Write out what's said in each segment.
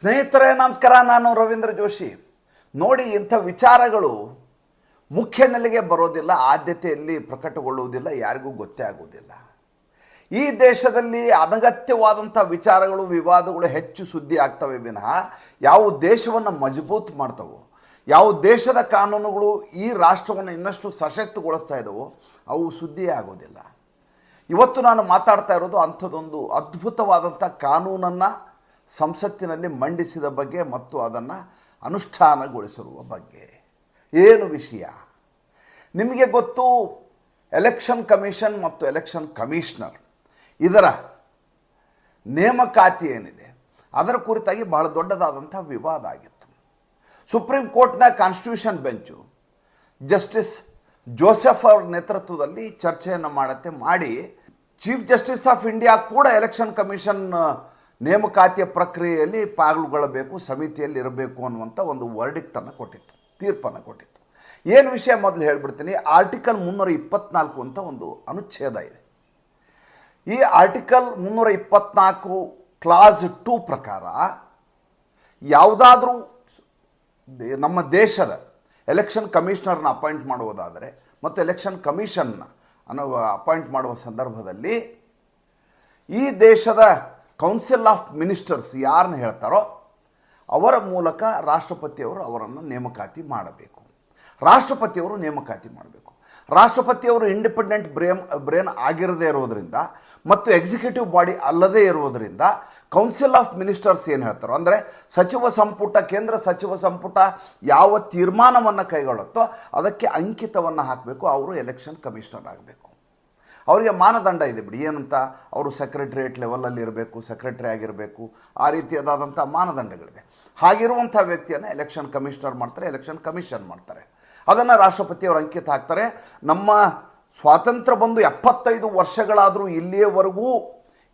ಸ್ನೇಹಿತರೇ, ನಮಸ್ಕಾರ. ನಾನು ರವೀಂದ್ರ ಜೋಶಿ. ನೋಡಿ, ಇಂಥ ವಿಚಾರಗಳು ಮುಖ್ಯ ನೆಲೆಗೆ ಬರೋದಿಲ್ಲ, ಆದ್ಯತೆಯಲ್ಲಿ ಪ್ರಕಟಗೊಳ್ಳುವುದಿಲ್ಲ, ಯಾರಿಗೂ ಗೊತ್ತೇ ಆಗುವುದಿಲ್ಲ. ಈ ದೇಶದಲ್ಲಿ ಅನಗತ್ಯವಾದಂಥ ವಿಚಾರಗಳು, ವಿವಾದಗಳು ಹೆಚ್ಚು ಸುದ್ದಿ ಆಗ್ತವೆ ವಿನಃ ಯಾವ ದೇಶವನ್ನು ಮಜಬೂತ್ ಮಾಡ್ತವೋ, ಯಾವ ದೇಶದ ಕಾನೂನುಗಳು ಈ ರಾಷ್ಟ್ರವನ್ನು ಇನ್ನಷ್ಟು ಸಶಕ್ತಗೊಳಿಸ್ತಾ ಇದ್ದಾವೋ ಅವು ಸುದ್ದಿಯೇ ಆಗೋದಿಲ್ಲ. ಇವತ್ತು ನಾನು ಮಾತಾಡ್ತಾ ಇರೋದು ಅಂಥದ್ದೊಂದು ಅದ್ಭುತವಾದಂಥ ಕಾನೂನನ್ನು ಸಂಸತ್ತಿನಲ್ಲಿ ಮಂಡಿಸಿದ ಬಗ್ಗೆ ಮತ್ತು ಅದನ್ನು ಅನುಷ್ಠಾನಗೊಳಿಸಿರುವ ಬಗ್ಗೆ. ಏನು ವಿಷಯ? ನಿಮಗೆ ಗೊತ್ತು ಎಲೆಕ್ಷನ್ ಕಮಿಷನ್ ಮತ್ತು ಎಲೆಕ್ಷನ್ ಕಮಿಷನರ್ ಇದರ ನೇಮಕಾತಿ ಏನಿದೆ? ಅದರ ಕುರಿತಾಗಿ ಬಹಳ ದೊಡ್ಡದಾದಂಥ ವಿವಾದ ಆಗಿತ್ತು. ಸುಪ್ರೀಂ ಕೋರ್ಟ್ನ ಕಾನ್ಸ್ಟಿಟ್ಯೂಷನ್ ಬೆಂಚು ಜಸ್ಟಿಸ್ ಜೋಸೆಫ್ ಅವರ ನೇತೃತ್ವದಲ್ಲಿ ಚರ್ಚೆಯನ್ನು ಮಾಡತ್ತೆ, ಮಾಡಿ ಚೀಫ್ ಜಸ್ಟಿಸ್ ಆಫ್ ಇಂಡಿಯಾ ಕೂಡ ಎಲೆಕ್ಷನ್ ಕಮಿಷನ್ ನೇಮಕಾತಿಯ ಪ್ರಕ್ರಿಯೆಯಲ್ಲಿ ಪಾಲ್ಗೊಳ್ಳಬೇಕು ಸಮಿತಿಯಲ್ಲಿ ಇರಬೇಕು ಅನ್ನುವಂಥ ಒಂದು ವರ್ಡಿಕ್ಟನ್ನು ಕೊಟ್ಟಿತ್ತು, ತೀರ್ಪನ್ನು ಕೊಟ್ಟಿತ್ತು. ಏನು ವಿಷಯ ಮೊದಲು ಹೇಳ್ಬಿಡ್ತೀನಿ ಆರ್ಟಿಕಲ್ ಮುನ್ನೂರ ಇಪ್ಪತ್ನಾಲ್ಕು ಅಂತ ಒಂದು ಅನುಚ್ಛೇದ ಇದೆ. ಈ ಆರ್ಟಿಕಲ್ ಮುನ್ನೂರ ಇಪ್ಪತ್ನಾಲ್ಕು ಕ್ಲಾಸ್ ಟೂ ಪ್ರಕಾರ ಯಾವುದಾದ್ರೂ ನಮ್ಮ ದೇಶದ ಎಲೆಕ್ಷನ್ ಕಮಿಷನರ್ನ ಅಪಾಯಿಂಟ್ ಮಾಡುವುದಾದರೆ ಮತ್ತು ಎಲೆಕ್ಷನ್ ಕಮಿಷನ್ನ ಅನ್ನೋ ಅಪಾಯಿಂಟ್ ಮಾಡುವ ಸಂದರ್ಭದಲ್ಲಿ ಈ ದೇಶದ ಕೌನ್ಸಿಲ್ ಆಫ್ ಮಿನಿಸ್ಟರ್ಸ್ ಯಾರನ್ನ ಹೇಳ್ತಾರೋ ಅವರ ಮೂಲಕ ರಾಷ್ಟ್ರಪತಿಯವರು ಅವರನ್ನು ನೇಮಕಾತಿ ಮಾಡಬೇಕು. ರಾಷ್ಟ್ರಪತಿಯವರು ನೇಮಕಾತಿ ಮಾಡಬೇಕು. ರಾಷ್ಟ್ರಪತಿಯವರು ಇಂಡಿಪೆಂಡೆಂಟ್ ಬ್ರೇಮ್ ಬ್ರೇನ್ ಆಗಿರದೇ ಇರೋದರಿಂದ ಮತ್ತು ಎಕ್ಸಿಕ್ಯೂಟಿವ್ ಬಾಡಿ ಅಲ್ಲದೇ ಇರುವುದರಿಂದ ಕೌನ್ಸಿಲ್ ಆಫ್ ಮಿನಿಸ್ಟರ್ಸ್ ಏನು ಹೇಳ್ತಾರೋ ಅಂದರೆ ಸಚಿವ ಸಂಪುಟ, ಕೇಂದ್ರ ಸಚಿವ ಸಂಪುಟ ಯಾವ ತೀರ್ಮಾನವನ್ನು ಕೈಗೊಳ್ಳುತ್ತೋ ಅದಕ್ಕೆ ಅಂಕಿತವನ್ನು ಹಾಕಬೇಕು. ಅವರು ಎಲೆಕ್ಷನ್ ಕಮಿಷನರ್ ಆಗಬೇಕು. ಅವರಿಗೆ ಮಾನದಂಡ ಇದೆ ಬಿಡಿ. ಏನಂತ? ಅವರು ಸೆಕ್ರೆಟ್ರಿಯೇಟ್ ಲೆವೆಲಲ್ಲಿ ಇರಬೇಕು ಸೆಕ್ರೆಟರಿ ಆಗಿರಬೇಕು. ಆ ರೀತಿಯಾದಂಥ ಮಾನದಂಡಗಳಿದೆ. ಹಾಗಿರುವಂಥ ವ್ಯಕ್ತಿಯನ್ನು ಎಲೆಕ್ಷನ್ ಕಮಿಷನರ್ ಮಾಡ್ತಾರೆ ಎಲೆಕ್ಷನ್ ಕಮಿಷನ್ ಮಾಡ್ತಾರೆ. ಅದನ್ನು ರಾಷ್ಟ್ರಪತಿಯವರು ಅಂಕಿತ ಹಾಕ್ತಾರೆ. ನಮ್ಮ ಸ್ವಾತಂತ್ರ್ಯ ಬಂದು ಎಪ್ಪತ್ತೈದು ವರ್ಷಗಳಾದರೂ ಇಲ್ಲಿಯವರೆಗೂ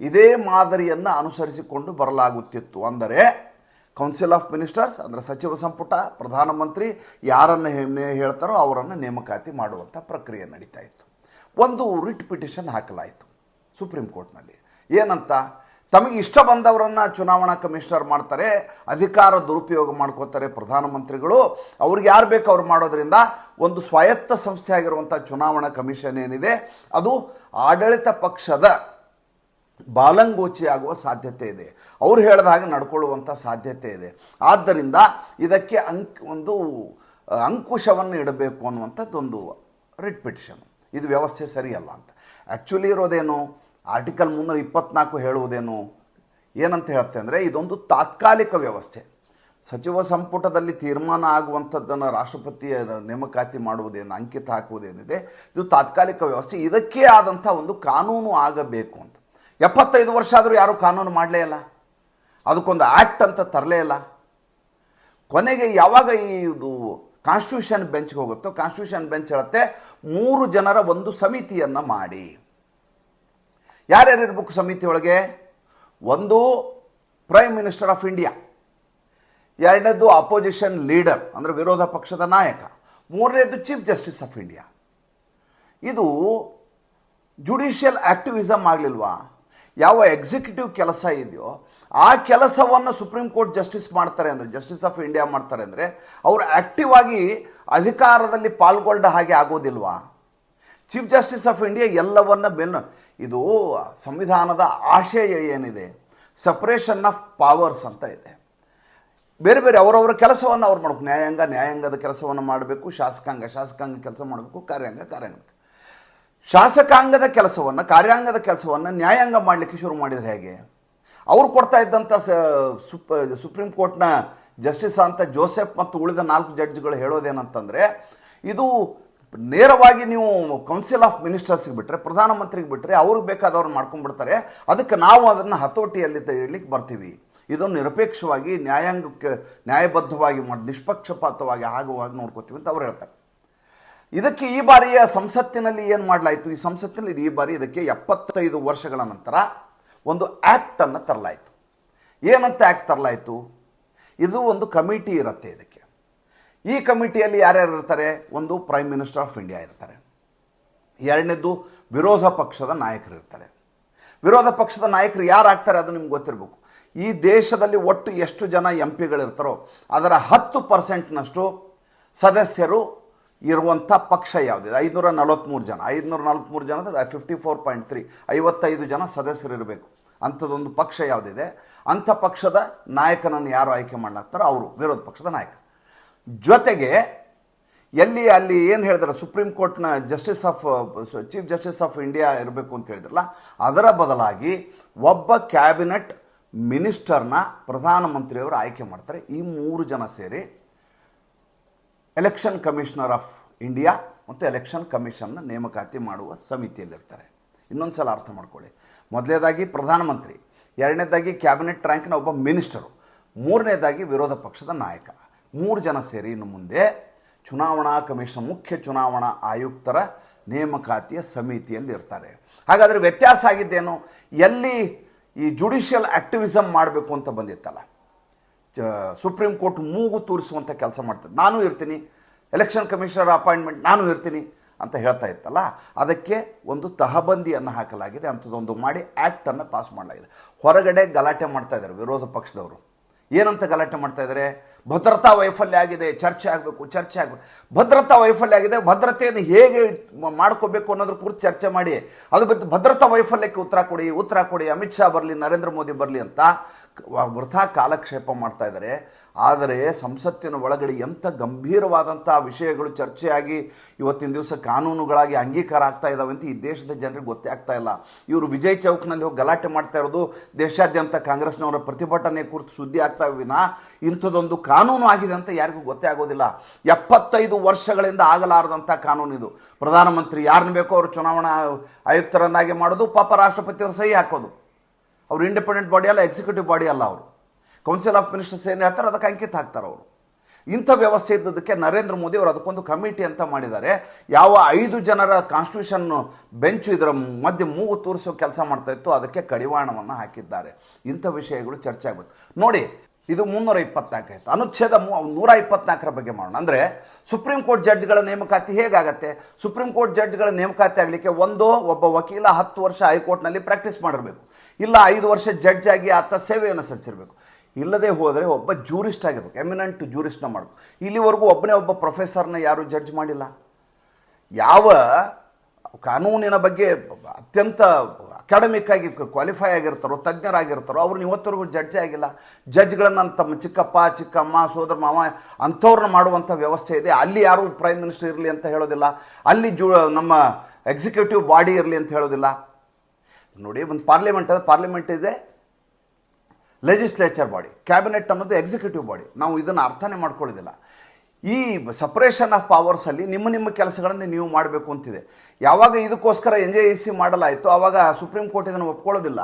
ಇದೇ ಮಾದರಿಯನ್ನು ಅನುಸರಿಸಿಕೊಂಡು ಬರಲಾಗುತ್ತಿತ್ತು. ಅಂದರೆ ಕೌನ್ಸಿಲ್ ಆಫ್ ಮಿನಿಸ್ಟರ್ಸ್ ಅಂದರೆ ಸಚಿವ ಸಂಪುಟ, ಪ್ರಧಾನಮಂತ್ರಿ, ಯಾರನ್ನು ಹೇಳ್ತಾರೋ ಅವರನ್ನು ನೇಮಕಾತಿ ಮಾಡುವಂಥ ಪ್ರಕ್ರಿಯೆ ನಡೀತಾ ಇತ್ತು. ಒಂದು ರಿಟ್ ಪಿಟಿಷನ್ ಹಾಕಲಾಯಿತು ಸುಪ್ರೀಂ ಕೋರ್ಟ್ನಲ್ಲಿ ಏನಂತ? ತಮಗೆ ಇಷ್ಟ ಬಂದವರನ್ನು ಚುನಾವಣಾ ಕಮಿಷನರ್ ಮಾಡ್ತಾರೆ, ಅಧಿಕಾರ ದುರುಪಯೋಗ ಮಾಡ್ಕೋತಾರೆ ಪ್ರಧಾನಮಂತ್ರಿಗಳು, ಅವ್ರಿಗೆ ಯಾರು ಬೇಕು ಅವ್ರು ಮಾಡೋದ್ರಿಂದ ಒಂದು ಸ್ವಾಯತ್ತ ಸಂಸ್ಥೆ ಆಗಿರುವಂಥ ಚುನಾವಣಾ ಕಮಿಷನ್ ಏನಿದೆ, ಅದು ಆಡಳಿತ ಪಕ್ಷದ ಬಾಲಂಗೋಚಿಯಾಗುವ ಸಾಧ್ಯತೆ ಇದೆ. ಅವ್ರು ಹೇಳಿದ ಹಾಗೆ ನಡ್ಕೊಳ್ಳುವಂಥ ಸಾಧ್ಯತೆ ಇದೆ. ಆದ್ದರಿಂದ ಇದಕ್ಕೆ ಅಂಕ್, ಒಂದು ಅಂಕುಶವನ್ನು ಇಡಬೇಕು ಅನ್ನುವಂಥದ್ದೊಂದು ರಿಟ್ ಪಿಟಿಷನ್ ಇದು ವ್ಯವಸ್ಥೆ ಸರಿಯಲ್ಲ ಅಂತ. ಆ್ಯಕ್ಚುಲಿ ಇರೋದೇನು? ಆರ್ಟಿಕಲ್ ಮುನ್ನೂರ ಇಪ್ಪತ್ನಾಲ್ಕು ಹೇಳುವುದೇನು? ಏನಂತ ಹೇಳುತ್ತೆ ಅಂದರೆ ಇದೊಂದು ತಾತ್ಕಾಲಿಕ ವ್ಯವಸ್ಥೆ. ಸಚಿವ ಸಂಪುಟದಲ್ಲಿ ತೀರ್ಮಾನ ಆಗುವಂಥದ್ದನ್ನು ರಾಷ್ಟ್ರಪತಿಯ ನೇಮಕಾತಿ ಮಾಡುವುದೇನು, ಅಂಕಿತ ಹಾಕುವುದೇನಿದೆ, ಇದು ತಾತ್ಕಾಲಿಕ ವ್ಯವಸ್ಥೆ. ಇದಕ್ಕೇ ಆದಂಥ ಒಂದು ಕಾನೂನು ಆಗಬೇಕು ಅಂತ. ಎಪ್ಪತ್ತೈದು ವರ್ಷ ಆದರೂ ಯಾರೂ ಕಾನೂನು ಮಾಡಲೇ ಇಲ್ಲ. ಅದಕ್ಕೊಂದು ಆ್ಯಕ್ಟ್ ಅಂತ ತರಲೇ ಇಲ್ಲ. ಕೊನೆಗೆ ಯಾವಾಗ ಈ ಇದು ಕಾನ್ಸ್ಟಿಟ್ಯೂಷನ್ ಬೆಂಚ್ಗೆ ಹೋಗುತ್ತೋ ಕಾನ್ಸ್ಟಿಟ್ಯೂಷನ್ ಬೆಂಚ್ ಹೇಳುತ್ತೆ, ಮೂರು ಜನರ ಒಂದು ಸಮಿತಿಯನ್ನು ಮಾಡಿ. ಯಾರ್ಯಾರು ಇರಬೇಕು ಸಮಿತಿ ಒಳಗೆ? ಒಂದು ಪ್ರೈಮ್ ಮಿನಿಸ್ಟರ್ ಆಫ್ ಇಂಡಿಯಾ ಎರಡನೇದು ಅಪೋಸಿಷನ್ ಲೀಡರ್ ಅಂದರೆ ವಿರೋಧ ಪಕ್ಷದ ನಾಯಕ, ಮೂರನೇದು ಚೀಫ್ ಜಸ್ಟಿಸ್ ಆಫ್ ಇಂಡಿಯಾ ಇದು ಜುಡಿಷಿಯಲ್ ಆಕ್ಟಿವಿಸಮ್ ಆಗಲಿಲ್ವಾ? ಯಾವ ಎಕ್ಸಿಕ್ಯೂಟಿವ್ ಕೆಲಸ ಇದೆಯೋ, ಆ ಕೆಲಸವನ್ನು ಸುಪ್ರೀಂ ಕೋರ್ಟ್ ಜಸ್ಟಿಸ್ ಮಾಡ್ತಾರೆ ಅಂದರೆ ಜಸ್ಟಿಸ್ ಆಫ್ ಇಂಡಿಯಾ ಮಾಡ್ತಾರೆ ಅಂದರೆ, ಅವರು ಆ್ಯಕ್ಟಿವ್ ಆಗಿ ಅಧಿಕಾರದಲ್ಲಿ ಪಾಲ್ಗೊಂಡ ಹಾಗೆ ಆಗೋದಿಲ್ವಾ? ಚೀಫ್ ಜಸ್ಟಿಸ್ ಆಫ್ ಇಂಡಿಯಾ ಎಲ್ಲವನ್ನ ಬೆನ್ನು, ಇದು ಸಂವಿಧಾನದ ಆಶಯ ಏನಿದೆ? ಸಪ್ರೇಷನ್ ಆಫ್ ಪವರ್ಸ್ ಅಂತ ಇದೆ. ಬೇರೆ ಬೇರೆ ಅವರವರ ಕೆಲಸವನ್ನು ಅವ್ರು ಮಾಡಬೇಕು. ನ್ಯಾಯಾಂಗ, ನ್ಯಾಯಾಂಗದ ಕೆಲಸವನ್ನು ಮಾಡಬೇಕು, ಶಾಸಕಾಂಗ ಶಾಸಕಾಂಗ ಕೆಲಸ ಮಾಡಬೇಕು, ಕಾರ್ಯಾಂಗ ಕಾರ್ಯಾಂಗ. ಶಾಸಕಾಂಗದ ಕೆಲಸವನ್ನು, ಕಾರ್ಯಾಂಗದ ಕೆಲಸವನ್ನು ನ್ಯಾಯಾಂಗ ಮಾಡಲಿಕ್ಕೆ ಶುರು ಮಾಡಿದರೆ ಹೇಗೆ? ಅವ್ರು ಕೊಡ್ತಾ ಇದ್ದಂಥ ಸುಪ್, ಸುಪ್ರೀಂ ಕೋರ್ಟ್ನ ಜಸ್ಟಿಸ್ ಅಂತ ಜೋಸೆಫ್ ಮತ್ತು ಉಳಿದ ನಾಲ್ಕು ಜಡ್ಜ್ಗಳು ಹೇಳೋದೇನಂತಂದರೆ, ಇದು ನೇರವಾಗಿ ನೀವು ಕೌನ್ಸಿಲ್ ಆಫ್ ಮಿನಿಸ್ಟರ್ಸ್ಗೆ ಬಿಟ್ಟರೆ ಪ್ರಧಾನಮಂತ್ರಿಗೆ ಬಿಟ್ಟರೆ ಅವ್ರಿಗೆ ಬೇಕಾದವ್ರು ಮಾಡ್ಕೊಂಡ್ಬಿಡ್ತಾರೆ. ಅದಕ್ಕೆ ನಾವು ಅದನ್ನು ಹತೋಟಿಯಲ್ಲಿ ಇಡ್ಲಿಕ್ಕೆ ಬರ್ತೀವಿ. ಇದು ನಿರಪೇಕ್ಷವಾಗಿ ನ್ಯಾಯಾಂಗಕ್ಕೆ ನ್ಯಾಯಬದ್ಧವಾಗಿ ಮಾಡಿ ನಿಷ್ಪಕ್ಷಪಾತವಾಗಿ ಆಗುವಾಗ ನೋಡ್ಕೋತೀವಿ ಅಂತ ಅವ್ರು ಹೇಳ್ತಾರೆ. ಇದಕ್ಕೆ ಈ ಬಾರಿಯ ಸಂಸತ್ತಿನಲ್ಲಿ ಏನು ಮಾಡಲಾಯಿತು? ಈ ಸಂಸತ್ತಿನಲ್ಲಿ ಈ ಬಾರಿ ಇದಕ್ಕೆ ಎಪ್ಪತ್ತೈದು ವರ್ಷಗಳ ನಂತರ ಒಂದು ಆ್ಯಕ್ಟನ್ನು ತರಲಾಯಿತು. ಏನಂತ ಆ್ಯಕ್ಟ್ ತರಲಾಯಿತು? ಇದು ಒಂದು ಕಮಿಟಿ ಇರುತ್ತೆ ಇದಕ್ಕೆ. ಈ ಕಮಿಟಿಯಲ್ಲಿ ಯಾರ್ಯಾರು ಇರ್ತಾರೆ? ಒಂದು ಪ್ರೈಮ್ ಮಿನಿಸ್ಟರ್ ಆಫ್ ಇಂಡಿಯಾ ಇರ್ತಾರೆ. ಎರಡನೇದು ವಿರೋಧ ಪಕ್ಷದ ನಾಯಕರು ಇರ್ತಾರೆ. ವಿರೋಧ ಪಕ್ಷದ ನಾಯಕರು ಯಾರು ಆಗ್ತಾರೆ ಅದು ನಿಮ್ಗೆ ಗೊತ್ತಿರಬೇಕು. ಈ ದೇಶದಲ್ಲಿ ಒಟ್ಟು ಎಷ್ಟು ಜನ ಎಂ ಪಿಗಳಿರ್ತಾರೋ ಅದರ ಹತ್ತು ಪರ್ಸೆಂಟ್ನಷ್ಟು ಸದಸ್ಯರು ಇರುವಂಥ ಪಕ್ಷ ಯಾವುದಿದೆ ಐದುನೂರ ನಲವತ್ತ್ಮೂರು ಜನ. ಐದುನೂರ ನಲವತ್ತ್ಮೂರು ಜನ ಅಂದರೆ ಫಿಫ್ಟಿ ಫೋರ್ ಪಾಯಿಂಟ್ ತ್ರೀ ಐವತ್ತೈದು ಜನ ಸದಸ್ಯರು ಇರಬೇಕು. ಅಂಥದ್ದೊಂದು ಪಕ್ಷ ಯಾವುದಿದೆ? ಅಂಥ ಪಕ್ಷದ ನಾಯಕನನ್ನು ಯಾರು ಆಯ್ಕೆ ಮಾಡ್ಲಾಗ್ತಾರೋ ಅವರು, ವಿರೋಧ ಪಕ್ಷದ ನಾಯಕ. ಜೊತೆಗೆ ಎಲ್ಲಿ ಅಲ್ಲಿ ಏನು ಹೇಳಿದ್ರೆ ಸುಪ್ರೀಂ ಕೋರ್ಟ್ನ justice of chief justice of India ಇರಬೇಕು ಅಂತ ಹೇಳಿದ್ರಲ್ಲ, ಅದರ ಬದಲಾಗಿ ಒಬ್ಬ ಕ್ಯಾಬಿನೆಟ್ ಮಿನಿಸ್ಟರ್ನ ಪ್ರಧಾನಮಂತ್ರಿಯವರು ಆಯ್ಕೆ ಮಾಡ್ತಾರೆ. ಈ ಮೂರು ಜನ ಸೇರಿ ಎಲೆಕ್ಷನ್ ಕಮಿಷನರ್ ಆಫ್ ಇಂಡಿಯಾ ಮತ್ತು ಎಲೆಕ್ಷನ್ ಕಮಿಷನ್ನ ನೇಮಕಾತಿ ಮಾಡುವ ಸಮಿತಿಯಲ್ಲಿರ್ತಾರೆ. ಇನ್ನೊಂದು ಸಲ ಅರ್ಥ ಮಾಡ್ಕೊಳ್ಳಿ. ಮೊದಲನೇದಾಗಿ ಪ್ರಧಾನಮಂತ್ರಿ, ಎರಡನೇದಾಗಿ ಕ್ಯಾಬಿನೆಟ್ ರ್ಯಾಂಕ್ನ ಒಬ್ಬ ಮಿನಿಸ್ಟರು ಮೂರನೇದಾಗಿ ವಿರೋಧ ಪಕ್ಷದ ನಾಯಕ. ಮೂರು ಜನ ಸೇರಿ ಇನ್ನು ಮುಂದೆ ಚುನಾವಣಾ ಕಮಿಷನ್, ಮುಖ್ಯ ಚುನಾವಣಾ ಆಯುಕ್ತರ ನೇಮಕಾತಿಯ ಸಮಿತಿಯಲ್ಲಿ ಇರ್ತಾರೆ ಹಾಗಾದರೆ ವ್ಯತ್ಯಾಸ ಆಗಿದ್ದೇನು? ಎಲ್ಲಿ ಈ ಜುಡಿಷಿಯಲ್ ಆ್ಯಕ್ಟಿವಿಸಮ್ ಮಾಡಬೇಕು ಅಂತ ಬಂದಿತ್ತಲ್ಲ. ಸುಪ್ರೀಂ ಕೋರ್ಟ್ ಮೂಗು ತೋರಿಸುವಂಥ ಕೆಲಸ ಮಾಡ್ತದೆ. ನಾನು ಇರ್ತೀನಿ. ಎಲೆಕ್ಷನ್ ಕಮಿಷನರ್ ಅಪಾಯಿಂಟ್ಮೆಂಟ್ ನಾನು ಇರ್ತೀನಿ ಅಂತ ಹೇಳ್ತಾ ಇತ್ತಲ್ಲ, ಅದಕ್ಕೆ ಒಂದು ತಹಬಂದಿಯನ್ನು ಹಾಕಲಾಗಿದೆ. ಅಂಥದ್ದೊಂದು ಮಾಡಿ ಆ್ಯಕ್ಟನ್ನು ಪಾಸ್ ಮಾಡಲಾಗಿದೆ. ಹೊರಗಡೆ ಗಲಾಟೆ ಮಾಡ್ತಾ ಇದ್ದಾರೆ ವಿರೋಧ ಪಕ್ಷದವರು. ಏನಂತ ಗಲಾಟೆ ಮಾಡ್ತಾ ಇದ್ದಾರೆ? ಭದ್ರತಾ ವೈಫಲ್ಯ ಆಗಿದೆ, ಚರ್ಚೆ ಆಗಬೇಕು ಚರ್ಚೆ ಆಗಬೇಕು. ಭದ್ರತಾ ವೈಫಲ್ಯ ಆಗಿದೆ, ಭದ್ರತೆಯನ್ನು ಹೇಗೆ ಮಾಡ್ಕೋಬೇಕು ಅನ್ನೋದ್ರ ಕುರಿತು ಚರ್ಚೆ ಮಾಡಿ. ಅದು ಬಿಟ್ಟು ಭದ್ರತಾ ವೈಫಲ್ಯಕ್ಕೆ ಉತ್ತರ ಕೊಡಿ ಉತ್ತರ ಕೊಡಿ. ಅಮಿತ್ ಶಾ ಬರಲಿ, ನರೇಂದ್ರ ಮೋದಿ ಬರಲಿ ಅಂತ ವೃಥಾ ಕಾಲಕ್ಷೇಪ ಮಾಡ್ತಾ ಇದ್ದಾರೆ. ಆದರೆ ಸಂಸತ್ತಿನ ಒಳಗಡೆ ಎಂಥ ಗಂಭೀರವಾದಂಥ ವಿಷಯಗಳು ಚರ್ಚೆಯಾಗಿ ಇವತ್ತಿನ ದಿವಸ ಕಾನೂನುಗಳಾಗಿ ಅಂಗೀಕಾರ ಆಗ್ತಾ ಇದ್ದಾವೆ ಅಂತ ಈ ದೇಶದ ಜನರಿಗೆ ಗೊತ್ತೇ ಆಗ್ತಾ ಇಲ್ಲ. ಇವರು ವಿಜಯ್ ಚೌಕ್ನಲ್ಲಿ ಹೋಗಿ ಗಲಾಟೆ ಮಾಡ್ತಾ ಇರೋದು ದೇಶಾದ್ಯಂತ ಕಾಂಗ್ರೆಸ್ನವರ ಪ್ರತಿಭಟನೆ ಕುರಿತು ಸುದ್ದಿ ಆಗ್ತಾ ವಿನ. ಇಂಥದ್ದೊಂದು ಕಾನೂನು ಆಗಿದೆ ಅಂತ ಯಾರಿಗೂ ಗೊತ್ತೇ ಆಗೋದಿಲ್ಲ. ಎಪ್ಪತ್ತೈದು ವರ್ಷಗಳಿಂದ ಆಗಲಾರದಂಥ ಕಾನೂನು ಇದು. ಪ್ರಧಾನಮಂತ್ರಿ ಯಾರನ್ನ ಬೇಕೋ ಅವರು ಚುನಾವಣಾ ಆಯುಕ್ತರನ್ನಾಗಿ ಮಾಡೋದು, ಪಾಪ ರಾಷ್ಟ್ರಪತಿಯವರು ಸಹಿ ಹಾಕೋದು. ಅವರು ಇಂಡಿಪೆಂಡೆಂಟ್ ಬಾಡಿ ಅಲ್ಲ ಎಕ್ಸಿಕ್ಯೂಟಿವ್ ಬಾಡಿ ಅಲ್ಲ ಅವರು. ಕೌನ್ಸಿಲ್ ಆಫ್ ಮಿನಿಸ್ಟರ್ಸ್ ಏನು ಹೇಳ್ತಾರೆ ಅದಕ್ಕೆ ಅಂಕಿತ ಹಾಕ್ತಾರೆ ಅವರು. ಇಂಥ ವ್ಯವಸ್ಥೆ ಇದ್ದದಕ್ಕೆ ನರೇಂದ್ರ ಮೋದಿ ಅವರು ಅದಕ್ಕೊಂದು ಕಮಿಟಿ ಅಂತ ಮಾಡಿದ್ದಾರೆ. ಯಾವ ಐದು ಜನರ ಕಾನ್ಸ್ಟಿಟ್ಯೂಷನ್ ಬೆಂಚು ಇದರ ಮಧ್ಯೆ ಮೂಗು ತೋರಿಸೋ ಕೆಲಸ ಮಾಡ್ತಾ ಇತ್ತು, ಅದಕ್ಕೆ ಕಡಿವಾಣವನ್ನು ಹಾಕಿದ್ದಾರೆ. ಇಂಥ ವಿಷಯಗಳು ಚರ್ಚೆ ಆಗಬೇಕು ನೋಡಿ ಇದು ಮುನ್ನೂರ ಇಪ್ಪತ್ನಾಲ್ಕು ಆಯಿತು ಅನುಚ್ಛೇದ ಮೂ ನೂರ ಇಪ್ಪತ್ನಾಲ್ಕರ ಬಗ್ಗೆ ಮಾಡೋಣ. ಅಂದರೆ ಸುಪ್ರೀಂ ಕೋರ್ಟ್ ಜಡ್ಜ್ಗಳ ನೇಮಕಾತಿ ಹೇಗಾಗತ್ತೆ? ಸುಪ್ರೀಂ ಕೋರ್ಟ್ ಜಡ್ಜ್ಗಳ ನೇಮಕಾತಿ ಆಗಲಿಕ್ಕೆ ಒಂದು ಒಬ್ಬ ವಕೀಲ ಹತ್ತು ವರ್ಷ ಹೈಕೋರ್ಟ್ನಲ್ಲಿ ಪ್ರಾಕ್ಟೀಸ್ ಮಾಡಿರಬೇಕು. ಇಲ್ಲ ಐದು ವರ್ಷ ಜಡ್ಜ್ ಆಗಿ ಆತ ಸೇವೆಯನ್ನು ಸಲ್ಲಿಸಿರಬೇಕು. ಇಲ್ಲದೆ ಹೋದರೆ ಒಬ್ಬ ಜೂರಿಸ್ಟ್ ಆಗಿರಬೇಕು ಎಮಿನೆಂಟ್ ಜೂರಿಸ್ಟ್ನ ಮಾಡಬೇಕು. ಇಲ್ಲಿವರೆಗೂ ಒಬ್ಬನೇ ಒಬ್ಬ ಪ್ರೊಫೆಸರ್ನ ಯಾರೂ ಜಡ್ಜ್ ಮಾಡಿಲ್ಲ. ಯಾವ ಕಾನೂನಿನ ಬಗ್ಗೆ ಅತ್ಯಂತ ಅಕಾಡೆಮಿಕ್ ಆಗಿ ಕ್ವಾಲಿಫೈ ಆಗಿರ್ತಾರೋ, ತಜ್ಞರಾಗಿರ್ತಾರೋ ಅವ್ರನ್ನ ಇವತ್ತವರೆಗೂ ಜಡ್ಜೇ ಆಗಿಲ್ಲ. ಜಡ್ಜ್ಗಳನ್ನು ತಮ್ಮ ಚಿಕ್ಕಪ್ಪ, ಚಿಕ್ಕಮ್ಮ, ಸೋದರ, ಮಾವ, ಅಂಥವ್ರನ್ನ ಮಾಡುವಂಥ ವ್ಯವಸ್ಥೆ ಇದೆ. ಅಲ್ಲಿ ಯಾರು ಪ್ರೈಮ್ ಮಿನಿಸ್ಟರ್ ಇರಲಿ ಅಂತ ಹೇಳೋದಿಲ್ಲ. ಅಲ್ಲಿ ಜೂ, ನಮ್ಮ ಎಕ್ಸಿಕ್ಯೂಟಿವ್ ಬಾಡಿ ಇರಲಿ ಅಂತ ಹೇಳೋದಿಲ್ಲ. ನೋಡಿ, ಒಂದು ಪಾರ್ಲಿಮೆಂಟ್ ಅದು ಪಾರ್ಲಿಮೆಂಟ್ ಇದೆ. ಲೆಜಿಸ್ಲೇಚರ್ ಬಾಡಿ ಕ್ಯಾಬಿನೆಟ್ ಅನ್ನೋದು ಎಕ್ಸಿಕ್ಯೂಟಿವ್ ಬಾಡಿ ನಾವು ಇದನ್ನು ಅರ್ಥನೇ ಮಾಡ್ಕೊಳ್ಳೋದಿಲ್ಲ. ಈ ಸಪ್ರೇಷನ್ ಆಫ್ ಪವರ್ಸಲ್ಲಿ ನಿಮ್ಮ ನಿಮ್ಮ ಕೆಲಸಗಳನ್ನು ನೀವು ಮಾಡಬೇಕು ಅಂತಿದೆ. ಯಾವಾಗ ಇದಕ್ಕೋಸ್ಕರ ಎನ್ ಜೆ ಸಿ ಮಾಡಲಾಯಿತು ಆವಾಗ ಸುಪ್ರೀಂ ಕೋರ್ಟ್ ಇದನ್ನು ಒಪ್ಕೊಳ್ಳೋದಿಲ್ಲ.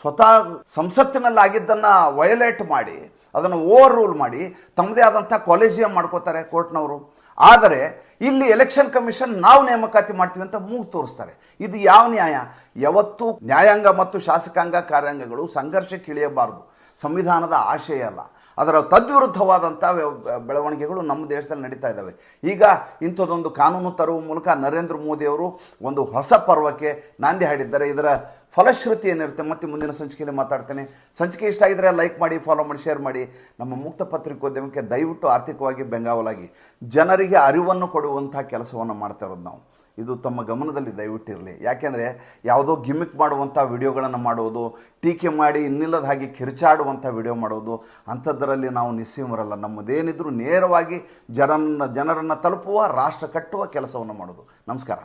ಸ್ವತಃ ಸಂಸತ್ತಿನಲ್ಲಿ ಆಗಿದ್ದನ್ನು ವಯೋಲೇಟ್ ಮಾಡಿ, ಅದನ್ನು ಓವರ್ ರೂಲ್ ಮಾಡಿ, ತಮ್ಮದೇ ಆದಂಥ ಕಾಲೇಜಿಯಂ ಮಾಡ್ಕೋತಾರೆ ಕೋರ್ಟ್ನವರು. ಆದರೆ ಇಲ್ಲಿ ಎಲೆಕ್ಷನ್ ಕಮಿಷನ್ ನಾವು ನೇಮಕಾತಿ ಮಾಡ್ತೀವಿ ಅಂತ ಮೂಗು ತೋರಿಸ್ತಾರೆ. ಇದು ಯಾವ ನ್ಯಾಯ? ಯಾವತ್ತೂ ನ್ಯಾಯಾಂಗ ಮತ್ತು ಶಾಸಕಾಂಗ ಕಾರ್ಯಾಂಗಗಳು ಸಂಘರ್ಷಕ್ಕೆ ಇಳಿಯಬಾರದು. ಸಂವಿಧಾನದ ಆಶಯ ಅಲ್ಲ. ಅದರ ತದ್ವಿರುದ್ಧವಾದಂಥ ಬೆಳವಣಿಗೆಗಳು ನಮ್ಮ ದೇಶದಲ್ಲಿ ನಡೀತಾ ಇದ್ದಾವೆ. ಈಗ ಇಂಥದ್ದೊಂದು ಕಾನೂನು ತರುವ ಮೂಲಕ ನರೇಂದ್ರ ಮೋದಿಯವರು ಒಂದು ಹೊಸ ಪರ್ವಕ್ಕೆ ನಾಂದಿ ಹಾಡಿದ್ದಾರೆ. ಇದರ ಫಲಶ್ರುತಿ ಏನಿರುತ್ತೆ? ಮತ್ತೆ ಮುಂದಿನ ಸಂಚಿಕೆಯಲ್ಲಿ ಮಾತಾಡ್ತೇನೆ. ಸಂಚಿಕೆ ಇಷ್ಟ ಆಗಿದ್ರೆ ಲೈಕ್ ಮಾಡಿ ಫಾಲೋ ಮಾಡಿ ಶೇರ್ ಮಾಡಿ. ನಮ್ಮ ಮುಕ್ತ ಪತ್ರಿಕೋದ್ಯಮಕ್ಕೆ ದಯವಿಟ್ಟು ಆರ್ಥಿಕವಾಗಿ ಬೆಂಗಾವಲಾಗಿ. ಜನರಿಗೆ ಅರಿವನ್ನು ಕೊಡುವಂಥ ಕೆಲಸವನ್ನು ಮಾಡ್ತಾ ಇರೋದು ನಾವು. ಇದು ತಮ್ಮ ಗಮನದಲ್ಲಿ ದಯವಿಟ್ಟಿರಲಿ. ಯಾಕೆಂದರೆ ಯಾವುದೋ ಗಿಮಿಕ್ ಮಾಡುವಂಥ ವಿಡಿಯೋಗಳನ್ನು ಮಾಡುವುದು ಟೀಕೆ ಮಾಡಿ ಇನ್ನಿಲ್ಲದ ಹಾಗೆ ಕಿರುಚಾಡುವಂಥ ವಿಡಿಯೋ ಮಾಡೋದು, ಅಂಥದ್ದರಲ್ಲಿ ನಾವು ನಿಸ್ಸೀಮರಲ್ಲ. ನಮ್ಮದೇನಿದ್ರೂ ನೇರವಾಗಿ ಜನರನ್ನು ಜನರನ್ನು ತಲುಪುವ, ರಾಷ್ಟ್ರ ಕಟ್ಟುವ ಕೆಲಸವನ್ನು ಮಾಡೋದು. ನಮಸ್ಕಾರ.